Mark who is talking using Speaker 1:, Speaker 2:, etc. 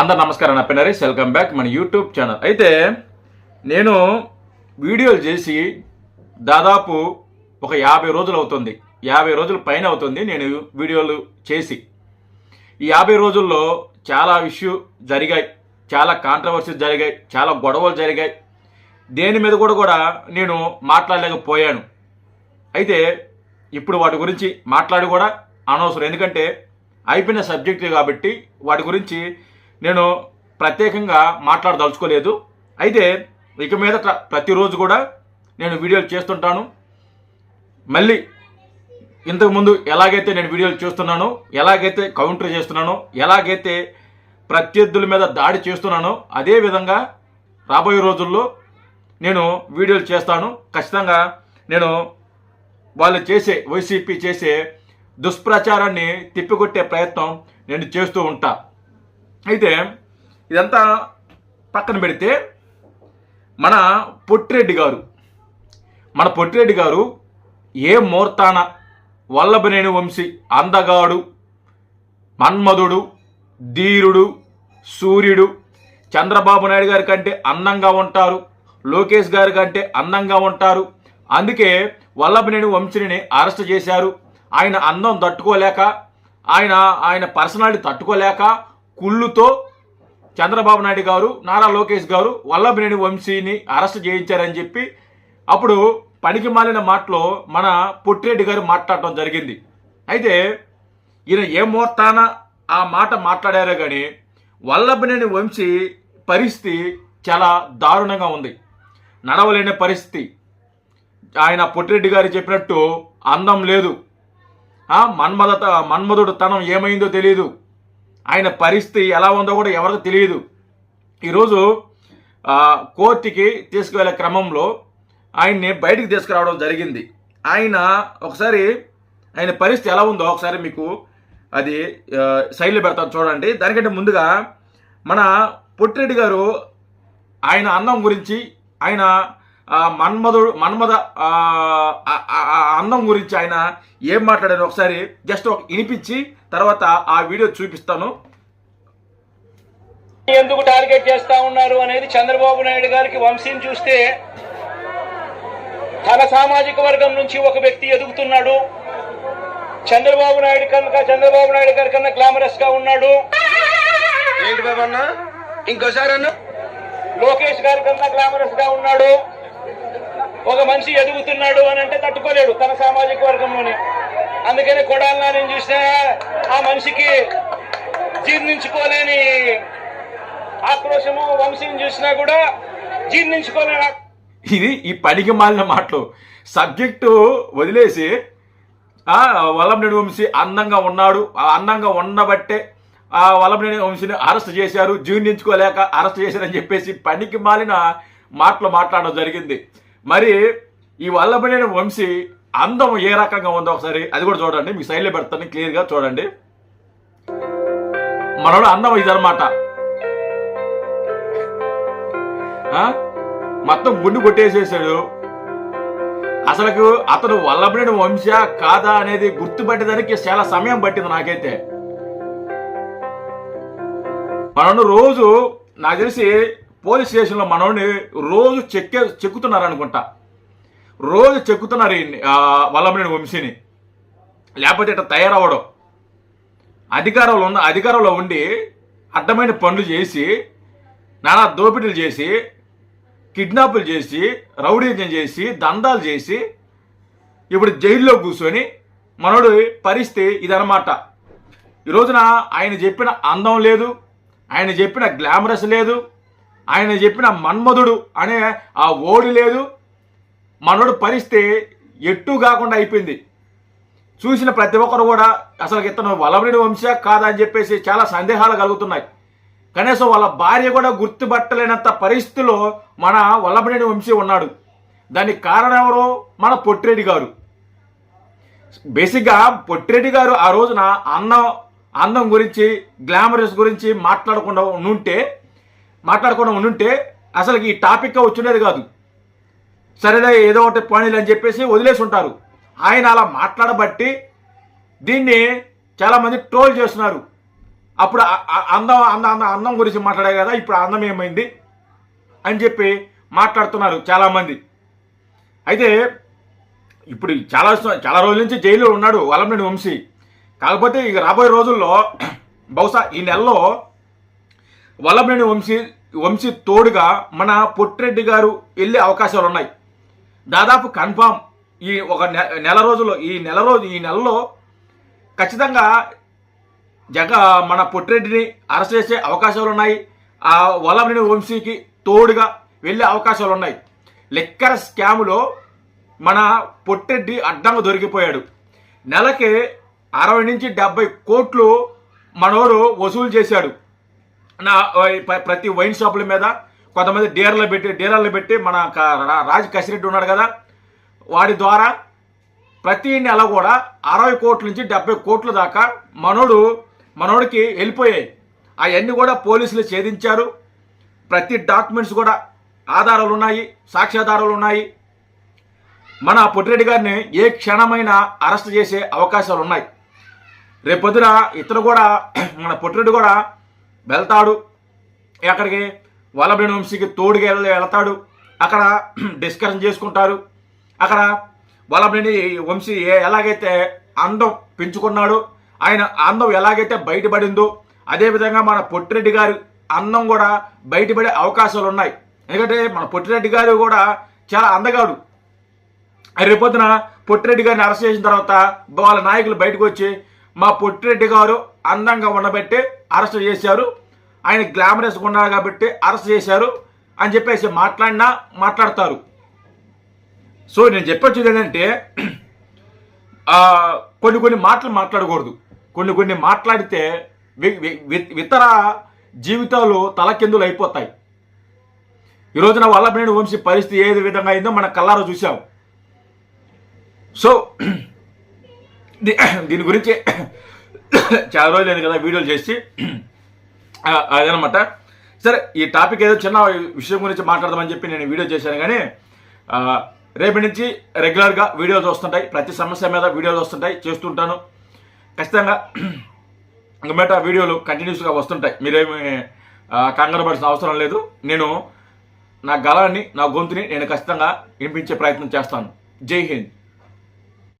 Speaker 1: అందరు నమస్కారం నా పిన్నరీస్ వెల్కమ్ బ్యాక్ మన యూట్యూబ్ ఛానల్ అయితే నేను వీడియోలు చేసి దాదాపు ఒక యాభై రోజులు అవుతుంది. యాభై రోజుల పైన అవుతుంది నేను వీడియోలు చేసి. ఈ యాభై రోజుల్లో చాలా ఇష్యూ జరిగాయి. చాలా కాంట్రవర్సీస్ జరిగాయి. చాలా గొడవలు జరిగాయి. దేని మీద కూడా కూడా నేను మాట్లాడలేకపోయాను. అయితే ఇప్పుడు వాటి గురించి మాట్లాడి కూడా అనవసరం. ఎందుకంటే అయిపోయిన సబ్జెక్టు కాబట్టి వాటి గురించి నేను ప్రత్యేకంగా మాట్లాడదలుచుకోలేదు. అయితే ఇక మీద ప్రతిరోజు కూడా నేను వీడియోలు చేస్తుంటాను. మళ్ళీ ఇంతకుముందు ఎలాగైతే నేను వీడియోలు చూస్తున్నానో ఎలాగైతే కౌంటర్ చేస్తున్నానో ఎలాగైతే ప్రత్యర్థుల మీద దాడి చేస్తున్నానో అదే విధంగా రాబోయే రోజుల్లో నేను వీడియోలు చేస్తాను. ఖచ్చితంగా నేను వాళ్ళు చేసే వైసీపీ చేసే దుష్ప్రచారాన్ని తిప్పికొట్టే ప్రయత్నం నేను చేస్తూ ఉంటాను అయితే ఇదంతా పక్కన పెడితే మన పొట్టిరెడ్డి గారు మన పొట్టిరెడ్డి గారు ఏ ముహూర్తాన వల్లభనేని వంశీ అందగాడు మన్మధుడు ధీరుడు సూర్యుడు చంద్రబాబు నాయుడు గారి కంటే అందంగా ఉంటారు లోకేష్ గారి కంటే అందంగా ఉంటారు. అందుకే వల్లభనేని వంశీని అరెస్ట్ చేశారు. ఆయన అందం తట్టుకోలేక ఆయన ఆయన పర్సనాలిటీ తట్టుకోలేక కుళ్ళుతో చంద్రబాబు నాయుడు గారు నారా లోకేష్ గారు వల్లభనేని వంశీని అరెస్ట్ చేయించారని చెప్పి అప్పుడు పనికి మాలిన మాటలో మన పొట్టిరెడ్డి గారు మాట్లాడటం జరిగింది. అయితే ఈయన ఏ ముహూర్తాన ఆ మాట మాట్లాడారో కానీ వల్లభనేని వంశీ పరిస్థితి చాలా దారుణంగా ఉంది. నడవలేని పరిస్థితి. ఆయన పొట్టిరెడ్డి గారు చెప్పినట్టు అందం లేదు. ఆ మన్మదత మన్మధుడు తనం ఏమైందో తెలియదు ఆయన పరిస్థితి ఎలా ఉందో కూడా ఎవరికి తెలియదు. ఈరోజు కోర్టుకి తీసుకువెళ్ళే క్రమంలో ఆయన్ని బయటికి తీసుకురావడం జరిగింది. ఆయన ఒకసారి ఆయన పరిస్థితి ఎలా ఉందో ఒకసారి మీకు అది శైలి పెడతాను చూడండి. దానికంటే ముందుగా మన పొట్టిరెడ్డి గారు ఆయన అందం గురించి ఆయన మన్మధుడు మన్మద అందం గురించి ఆయన ఏం మాట్లాడారు ఒకసారి జస్ట్ ఒక వినిపించి తర్వాత ఆ వీడియో చూపిస్తాను.
Speaker 2: ఎందుకు టార్గెట్ చేస్తా ఉన్నారు అనేది చంద్రబాబు నాయుడు గారికి వంశీని చూస్తే తన సామాజిక వర్గం నుంచి ఒక వ్యక్తి ఎదుగుతున్నాడు. చంద్రబాబు నాయుడు కనుక చంద్రబాబు నాయుడు గారి కన్నా గ్లామరస్గా ఉన్నాడు.
Speaker 3: ఏంటి బాబు అన్న? ఇంకోసారి అన్న.
Speaker 2: లోకేష్ గారి కన్నా గ్లామరస్గా ఉన్నాడు. ఒక మనిషి ఎదుగుతున్నాడు అని అంటే తట్టుకోలేడు తన సామాజిక వర్గంలోనే. అందుకని కొడాలన్నా నేను చూసిన ఆ మనిషికి జీర్ణించుకోలేని ఆక్రోశము వంశీని చూసినా కూడా జీర్ణించుకోలేని
Speaker 1: ఇది ఈ పనికి మాలిన మాటలు. సబ్జెక్టు వదిలేసి ఆ, వల్లభనేని వంశీ అందంగా ఉన్నాడు. ఆ అందంగా ఉండబట్టే ఆ వల్లభనేని వంశీని అరెస్ట్ చేశారు. జీర్ణించుకోలేక అరెస్ట్ చేశారని చెప్పేసి పనికి మాలిన మాటలు మాట్లాడడం జరిగింది. మరి ఈ వల్లభనేని వంశీ అందం ఏ రకంగా ఉందో ఒకసారి అది కూడా చూడండి. మీకు సైడ్లో పెడతాను క్లియర్గా చూడండి. మనోడు అందం ఇదనమాట ఆ? మొత్తం గుండు కొట్టేసేసాడు. అసలు అతను వల్లభనేని వంశ కాదా అనేది గుర్తుపట్టేదానికి చాలా సమయం పట్టింది నాకైతే. మనోడు రోజు నాకు తెలిసి పోలీస్ స్టేషన్లో మనోడిని రోజు చెక్కే చెక్కుతున్నారు అనుకుంటా రోజు చెక్కుతున్నారు ఈయన్ని, వల్లభనేని వంశీని. లేకపోతే ఇట్లా తయారవ్వడం. అధికారంలో ఉన్న అధికారంలో ఉండి అడ్డమైన పనులు చేసి నానా దోపిడీలు చేసి కిడ్నాపులు చేసి రౌడీజం చేసి దందాలు చేసి ఇప్పుడు జైల్లో కూర్చొని మనోడు పరిస్థితి ఇదనమాట ఈ రోజున ఆయన చెప్పిన అందం లేదు ఆయన చెప్పిన గ్లామరస్ లేదు ఆయన చెప్పిన మన్మధుడు అనే ఆ ఓడి లేదు. మనోడు పరిస్థితి ఎట్టు కాకుండా అయిపోయింది. చూసిన ప్రతి ఒక్కరు కూడా అసలు ఇతను వలమడి వంశ కాదా అని చెప్పేసి చాలా సందేహాలు కలుగుతున్నాయి. కనీసం వాళ్ళ భార్య కూడా గుర్తుపట్టలేనంత పరిస్థితిలో మన వల్లభనేని వంశీ ఉన్నాడు. దానికి కారణం ఎవరు మన పొట్టిరెడ్డి గారు. బేసిక్గా పొట్టిరెడ్డి గారు ఆ రోజున అన్నం అందం గురించి గ్లామరస్ గురించి మాట్లాడకుండా ఉంటే మాట్లాడకుండా ఉండుంటే అసలు ఈ టాపిక్ వచ్చిండేది కాదు. సరేలే ఏదో ఒకటి పోనీలు అని చెప్పేసి వదిలేసి ఉంటారు. ఆయన అలా మాట్లాడబట్టి దీన్ని చాలామంది ట్రోల్ చేస్తున్నారు. అప్పుడు అందం అంద అందం అందం గురించి మాట్లాడే కదా ఇప్పుడు అందం ఏమైంది అని చెప్పి మాట్లాడుతున్నారు చాలామంది. అయితే ఇప్పుడు చాలా చాలా రోజుల నుంచి జైల్లో ఉన్నాడు వల్లభనేని వంశీ. కాకపోతే ఇక రాబోయే రోజుల్లో బహుశా ఈ నెలలో వల్లభనేని వంశీ వంశీ తోడుగా మన పొట్టిరెడ్డి గారు వెళ్ళే అవకాశాలు ఉన్నాయి. దాదాపు కన్ఫామ్ ఈ ఒక నె- నెల రోజుల్లో ఈ నెల రోజు ఈ నెలలో ఖచ్చితంగా జగ మన పొట్టిరెడ్డిని అరెస్ట్ చేసే అవకాశాలు ఉన్నాయి. ఆ వల్లభనేని వంశీకి తోడుగా వెళ్ళే అవకాశాలు ఉన్నాయి. లెక్కర స్కాములో మన పొట్టెడ్డి అడ్డంగా దొరికిపోయాడు. నెలకి అరవై నుంచి డెబ్బై కోట్లు మనోడు వసూలు చేశాడు. నా ప్రతి వైన్ షాపుల మీద కొంతమంది డీలర్లు పెట్టి డీలర్లు పెట్టి మన రాజ్ కసిరెడ్డి ఉన్నాడు కదా వాడి ద్వారా ప్రతి నెల కూడా అరవై కోట్ల నుంచి డెబ్బై కోట్ల దాకా మనోడు మనోడికి వెళ్ళిపోయాయి. అవన్నీ కూడా పోలీసులు ఛేదించారు. ప్రతి డాక్యుమెంట్స్ కూడా ఆధారాలు ఉన్నాయి సాక్ష్యాధారాలు ఉన్నాయి. మన పొట్టిరెడ్డి గారిని ఏ క్షణమైనా అరెస్ట్ చేసే అవకాశాలు ఉన్నాయి. రేపొద్దున ఇతను కూడా మన పొట్టిరెడ్డి కూడా వెళ్తాడు. ఎక్కడికి? వల్లభనేని వంశీకి తోడుగా వెళ్తాడు. అక్కడ డిస్కషన్ చేసుకుంటారు. అక్కడ వల్లభనేని వంశీ ఏ- ఎలాగైతే అందం పెంచుకున్నాడు ఆయన అందం ఎలాగైతే బయటపడిందో అదేవిధంగా మన పొట్టిరెడ్డి గారి అందం కూడా బయటపడే అవకాశాలు ఉన్నాయి. ఎందుకంటే మన పొట్టిరెడ్డి గారు కూడా చాలా అందగాడు. రేపొద్దున పొట్టిరెడ్డి గారిని అరెస్ట్ చేసిన తర్వాత వాళ్ళ నాయకులు బయటకు వచ్చి మా పొట్టిరెడ్డి గారు అందంగా ఉండబట్టి అరెస్ట్ చేశారు. ఆయన గ్లామరస్గా ఉన్నారు కాబట్టి అరెస్ట్ చేశారు అని చెప్పేసి మాట్లాడినా మాట్లాడతారు. సో నేను చెప్పొచ్చేది ఏంటంటే కొన్ని కొన్ని మాటలు మాట్లాడకూడదు. కొన్ని కొన్ని మాట్లాడితే వి- ఇతర జీవితాలు తలకిందులు అయిపోతాయి. ఈ రోజున వల్లభనేని వంశీ పరిస్థితి ఏ విధంగా అయిందో మన కల్లారా చూసాం సో దీని గురించి చాలా రోజులు లేదు కదా వీడియోలు చేసి అదనమాట. సరే ఈ టాపిక్ ఏదో చిన్న విషయం గురించి మాట్లాడదామని చెప్పి నేను వీడియో చేశాను కానీ ఆ, రేపటి నుంచి రెగ్యులర్గా వీడియోస్ వస్తుంటాయి ప్రతి సమస్య మీద వీడియోలు వస్తుంటాయి చేస్తుంటాను. ఖచ్చితంగా ఇంకా వీడియోలు కంటిన్యూస్గా వస్తుంటాయి. మీరేమి కంగారు పడాల్సిన అవసరం లేదు. నేను నా గలాన్ని నా గొంతుని నేను ఖచ్చితంగా వినిపించే ప్రయత్నం చేస్తాను. జై హింద్.